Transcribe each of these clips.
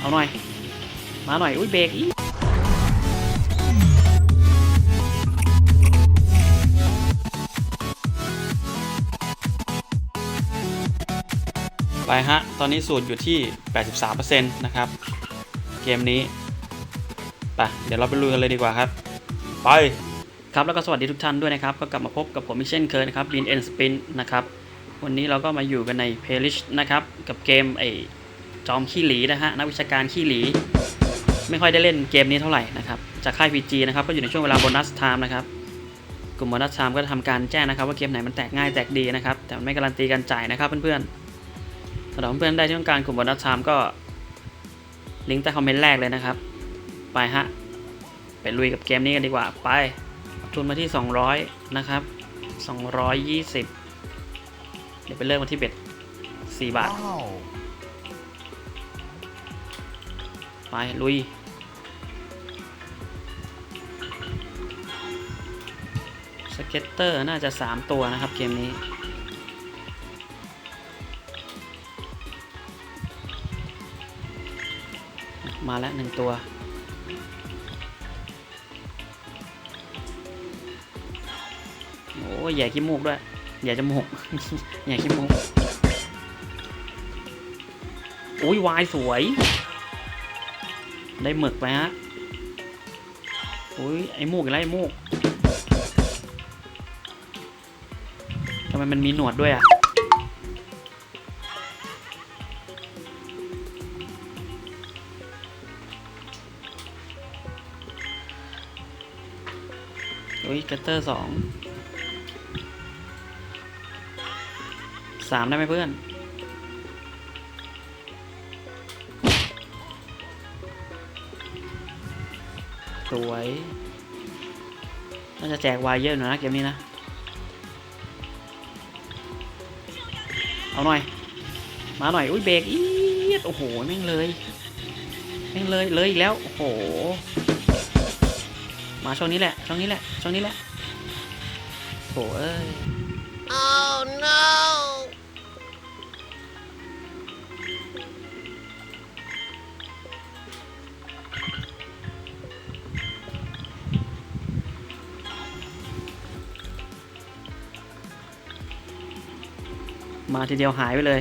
เอาหน่อย มาหน่อย อุ้ยเบรกอีไปฮะ ตอนนี้สูตรอยู่ที่ 83%นะครับ เกมนี้ ไป เดี๋ยวเราไปลุยกันเลยดีกว่าครับ ไปครับแล้วก็สวัสดีทุกท่านด้วยนะครับ ก็กลับมาพบกับผมอีกเช่นเคยนะครับ Bean and Spin นะครับ วันนี้เราก็มาอยู่กันใน playlist นะครับ กับเกมไอ จอมขี้หลีนะฮะนักวิชาการขี้หลี ไม่ค่อยได้เล่นเกมนี้เท่าไหร่นะครับจากค่าย PG นะครับก็อยู่ในช่วงเวลาโบนัสไทม์นะครับกลุ่มโบนัสไทม์ก็จะทำการแจ้งนะครับ ว่าเกมไหนมันแตกง่ายแตกดีนะครับแต่มันไม่การันตีการจ่ายนะครับเพื่อนๆสำหรับเพื่อนๆได้ที่ต้องการกลุ่มโบนัสไทม์ก็ลิงก์ใต้คอมเมนต์แรกเลยนะครับ ไปฮะไปลุยกับเกมนี้กันดีกว่าไปทุนมาที่ 200 นะครับ 220 เดี๋ยวไปเริ่มกันที่เบ็ด4บาท ไป ลุย สเก็ตเตอร์น่าจะ 3 ตัวนะครับเกมนี้ มาแล้วหนึ่งตัวโอ้ยแย่ขี้มูกด้วยแย่จมูกแย่ขี้มูกอุ้ยวายสวย ได้หมึกไปฮะอุ้ยไอมูกอีกแล้วไอมูกทำไมมันมีหนวดด้วยอะอุ้ยกัตเตอร์สองสามได้ไหมเพื่อน สวยน่าจะแจกวายเยอะหน่อยนะเกมนี้นะ เอาหน่อย มาหน่อย อุ้ยเบรกอีดโอ้โห แม่งเลย แม่งเลย เลยอีกแล้ว โอ้โห มาช่วงนี้แหละ ช่วงนี้แหละ ช่วงนี้แหละโถเอ้ย Oh no! มาทีเดียวหายไปเลย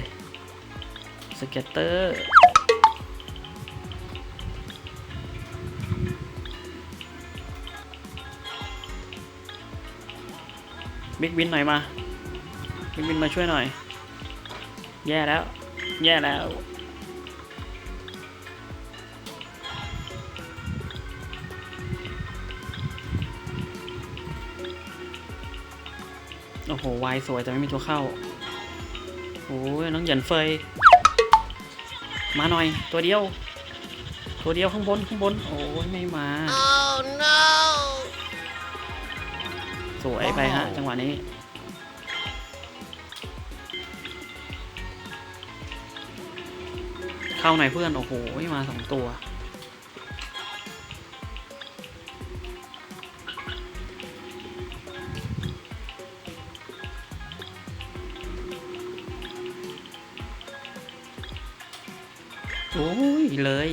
สเก็ตเตอร์บิ๊กวินหน่อยมาบิ๊กวินมาช่วยหน่อย แย่แล้ว แย่แล้ว โอ้โห วายสวยแต่ไม่มีตัวเข้า โอ้ยน้องเหยินเฟย มาหน่อยตัวเดียว ตัวเดียวข้างบนข้างบน โอ้ยไม่มา Oh no! สวยไปฮะจังหวะนี้เข้าหน่อยเพื่อน โอ้โหมาสองตัว โอ้ยเลย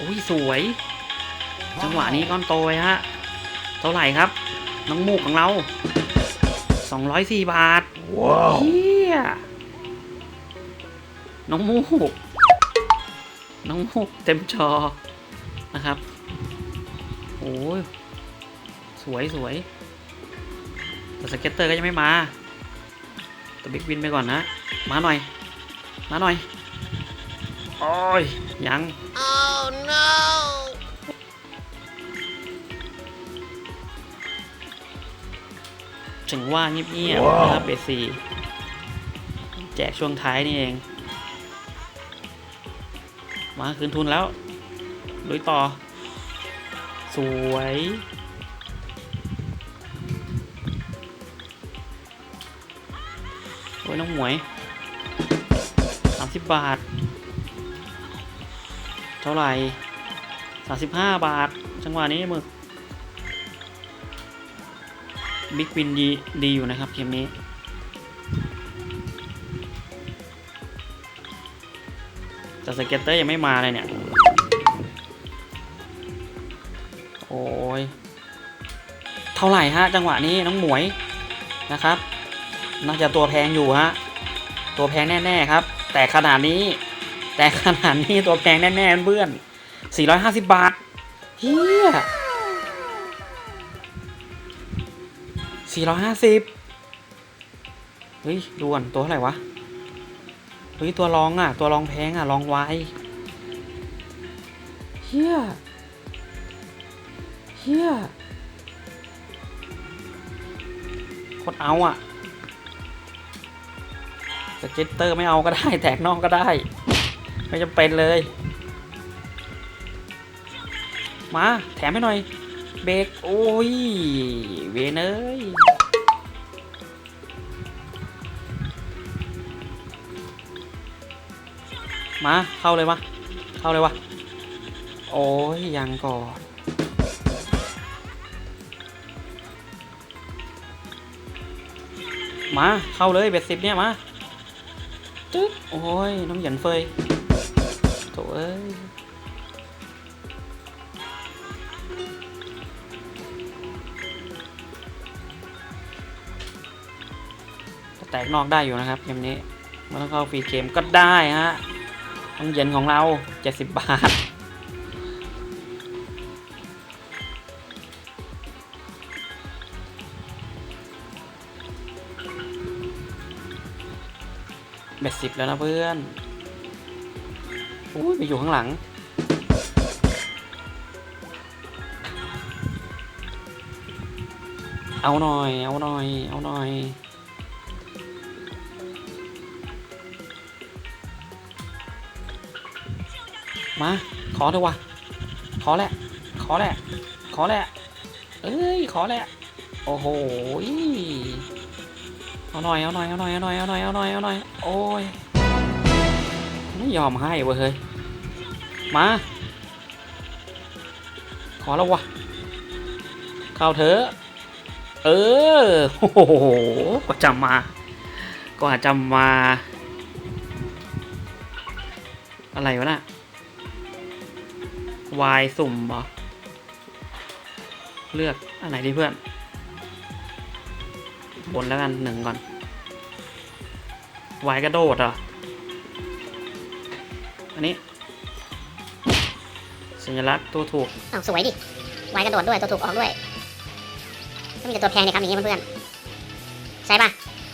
อุ้ยสวย จังหวะนี้ก้อนโตเลยฮะ เท่าไหร่ครับ น้องมูกของเรา 204 บาท ว้าวเฮียน้องมูก น้องมูกเต็มจอนะครับ โอ้ย สวยสวย แต่สเก็ตเตอร์ก็ยังไม่มาตัวบิ๊กวินไปก่อนนะ มาหน่อย มาหน่อย โอ้ย ยัง Oh no! ถึงว่าเงียบๆนะครับเบสซีแจกช่วงท้ายนี่เอง มาคืนทุนแล้ว ลุยต่อ สวย้ยน้องหมวยสามสิบบาท เท่าไหร่สามสิบห้าบาท จังหวะนี้มึกบิ๊กวินดีดีอยู่นะครับเกมนี้แต่สเก็ตเตอร์ยังไม่มาเลยเนี่ย โอ้ย เท่าไหร่ฮะจังหวะนี้น้องหมวยนะครับ น่าจะตัวแพงอยู่ฮะ ตัวแพงแน่ๆครับ แต่ขนาดนี้ แต่ขนาดนี้ตัวแพงแน่ๆเพื่อน 450 บาทเฮีย450 เฮ้ยด่วนตัวเท่าไหร่วะ เฮ้ย ตัวรองอะ ตัวรองแพงอะรองไว้เฮียเฮียโคตรเอาอะ สเก็ตเตอร์ไม่เอาก็ได้ แตกนอกก็ได้ ไม่จำเป็นเลย มาแถมให้หน่อย เบรกโอ้ย เวนเอ้ยมาเข้าเลยวะเข้าเลยวะโอ้ยยังก่อนมาเข้าเลยเบ็ดสิบเนี่ยมา จึ๊ดโอ้ย น้องหยันเฟยโถเอ้ยแตกนอกได้อยู่นะครับเกมนี้มันต้องเข้าฟรีเกมก็ได้ฮะน้องเหย็นของเรา 70 บาท เบ็ดสิบแล้วนะเพื่อนอุ้ยไปอยู่ข้างหลัง เอาหน่อย เอาหน่อย เอาหน่อยมา ขอเถอะวะ ขอแหละ ขอแหละ ขอแหละ เอ้ย ขอแหละ โอ้โห เอาหน่อยเอาหน่อยเอาหน่อยเอาหน่อยเอาหน่อยเอาหน่อยเอาหน่อยโอ้ยไม่ยอมให้เว้ยเฮ้ยมาขอแล้ววะเข้าเถอะเออโอ้โหก็จำมาก็อาจจำมา อะไรวะน่ะวายสุ่มเหรอเลือกอันไหนดีเพื่อน บนแล้วกันหนึ่งก่อนวายกระโดดอะอันนี้ สัญลักษณ์ตัวถูกอ้าวสวยดิวายกระโดดด้วยตัวถูกออกด้วยก็มีแต่ตัวแพงเนี่ยครับอย่างงี้เพื่อนๆใช่ปะ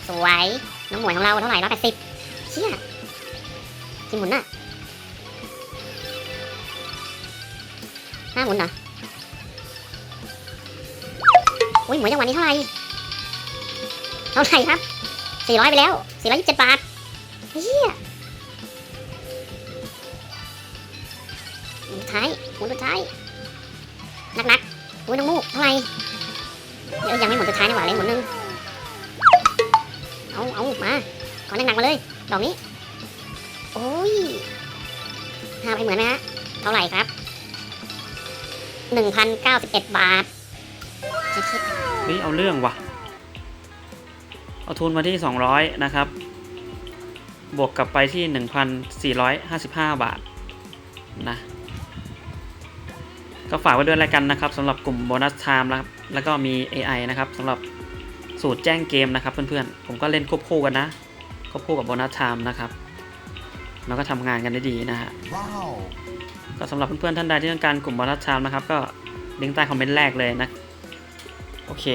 สวยน้องหมวยของเราเท่าไหร่ร้อยแปดสิบเชี่ยกี่หมุนน่ะห้าหมุนเหรออุ้ยหมวยจังหวะนี้เท่าไหร่ ท่าไหร่ครับสี่ร้อยไปแล้วสี่ร้อยยี่สิบเจ็ดบาทเฮียหมุนท้ายหมุนสุดท้ายหนักๆอุ้ยน้องมูกเท่าไหร่เดี๋ยวยังไม่หมดสุดท้ายนี่หว่าเลยหมดนึงเอาเอามาขอหนักๆมาเลยดอกนี้โอ้ยห้าไปเหมือนไหมฮะเท่าไหร่ครับหนึ่งพันเก้าสิบเอ็ดบาทชิดเฮ้ยเอาเรื่องว่ะ เอาทุนมาที่ 200 นะครับ บวกกลับไปที่ 1,455 บาทนะก็ฝากไว้ด้วยแล้วกันนะครับสำหรับกลุ่มโบนัสไทม์นะครับแล้วก็มี AI นะครับสำหรับสูตรแจ้งเกมนะครับเพื่อนๆ ผมก็เล่นควบคู่กันนะ ควบคู่กับโบนัสไทม์นะครับแล้วก็ทำงานกันได้ดีนะฮะ Wow. ก็สำหรับเพื่อนๆท่านใดที่ต้องการกลุ่มโบอลลัสชามนะครับ ก็ลิงก์ใต้คอมเมนต์แรกเลยนะ โอเค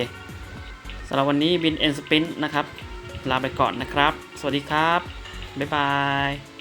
ำหรับวันนี้บินเอ็นสปินนะครับ ลาไปก่อนนะครับ สวัสดีครับ บ๊ายบาย